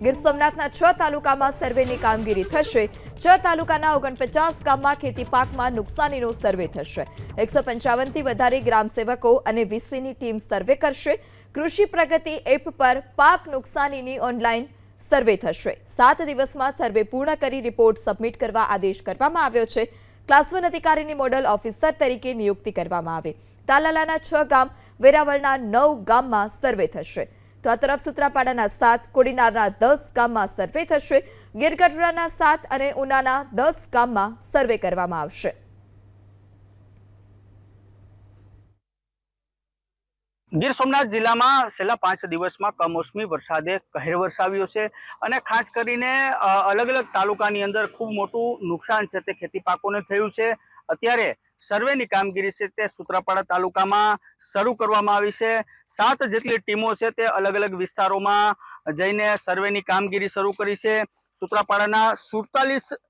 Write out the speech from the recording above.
ગીર સોમનાથના છ તાલુકામાં સર્વેની કામગીરી થશે. છ તાલુકાના ઓગણપચાસ ગામમાં ખેતી પાકમાં નુકસાનીનો સર્વે થશે. એકસો પંચાવનથી વધારે ગ્રામસેવકો અને વીસીની ટીમ સર્વે કરશે. કૃષિ પ્રગતિ એપ પર પાક નુકસાનીની ઓનલાઈન સર્વે થશે. સાત દિવસમાં સર્વે પૂર્ણ કરી રિપોર્ટ સબમિટ કરવા આદેશ કરવામાં આવ્યો છે. ક્લાસ વન અધિકારીની મોડલ ઓફિસર તરીકે નિયુક્તિ કરવામાં આવે. તાલાલાના છ ગામ, વેરાવળના નવ ગામમાં સર્વે થશે. તો આ તરફ સુત્રાપાડાના સાત, કોડીનારના દસ ગામમાં સર્વે થશે. ગીરગઢડાના સાત અને ઉનાના દસ ગામમાં સર્વે કરવામાં આવશે. ગીર સોમનાથ જિલ્લામાં છેલ્લા પાંચ દિવસમાં કમોસમી વરસાદે કહેર વરસાવ્યો છે અને ખાસ કરીને અલગ અલગ તાલુકાની અંદર ખૂબ મોટું નુકસાન છે તે ખેતી પાકોને થયું છે. અત્યારે સર્વેની કામગીરી છે તે સૂત્રાપાડા તાલુકામાં શરૂ કરવામાં આવી છે. સાત જેટલી ટીમો છે તે અલગ અલગ વિસ્તારોમાં જઈને સર્વેની કામગીરી શરૂ કરી છે. સૂત્રાપાડાના સુડતાલીસ